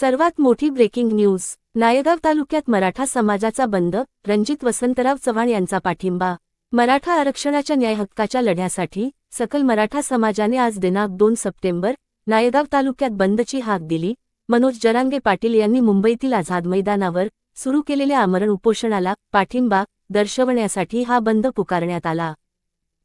सर्वात मोठी breaking news Naigaon तालुक्यात मराठा समाजाचा बंद रणजित वसंतराव चव्हाण यांचा पाठिंबा. मराठा आरक्षणाच्या न्याय हक्काच्या लढ्यासाठी सकल मराठा समाजाने आज दिनांक दोन सप्टेंबर नायगाव तालुक्यात बंदची हाक दिली. मनोज जरांगे पाटील यांनी मुंबईतील आझाद मैदानावर सुरू केलेल्या आमरण उपोषणाला पाठिंबा दर्शवण्यासाठी हा बंद पुकारण्यात आला.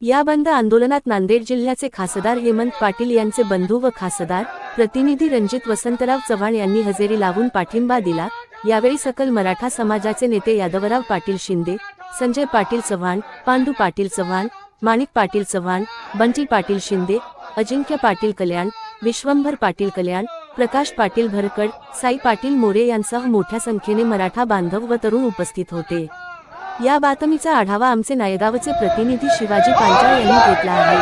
या बंद आंदोलनात नांदेड जिल्ह्याचे खासदार हेमंत पाटील यांचे बंधू व खासदार प्रतिनिधी रणजित वसंतराव चव्हाण यांनी हजेरी लावून पाठिंबा दिला. यावेळी सकल मराठा समाजाचे नेते यादवराव पाटील शिंदे संजय पाटील चव्हाण पांडू पाटील चव्हाण माणिक पाटील चव्हाण बंटी पाटील शिंदे अजिंक्य पाटील कल्याण विश्वंभर पाटील कल्याण प्रकाश पाटील भरकड साई पाटील मोरे यांसह मोठ्या संख्येने मराठा बांधव व तरुण उपस्थित होते. या बातमीचा आढावा आमचे नायगावचे प्रतिनिधी शिवाजी पांचाळ यांनी घेतला आहे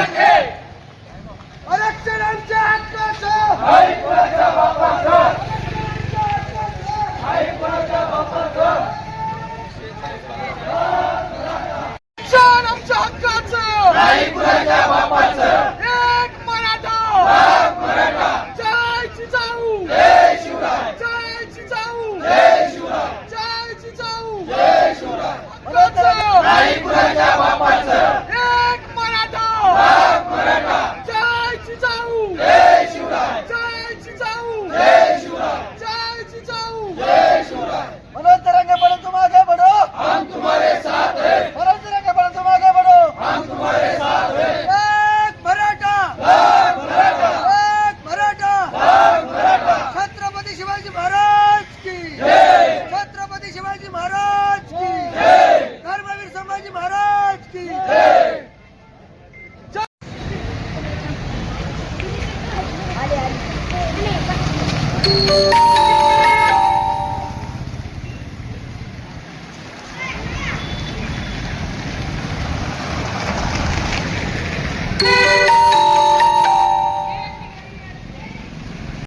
आरक्षणांच्या हक्काचं आरक्षण आमच्या हक्काचं एक मराठा जय जिजाऊ जय जिजाऊ जय जिजाऊ आरक्षण. एक मराठा. जय जिजाऊ. जय जिजाऊ. जय जिजाऊ. मनोज तरंगे बढ़ो तुम आगे बढ़ो हम तुम्हारे साथ हैं. मनोज तरंगे बढ़ो तुम आगे बढ़ो हम तुम्हारे साथ हैं. एक मराठा. एक मराठा. छत्रपति शिवाजी महाराज की. छत्रपति शिवाजी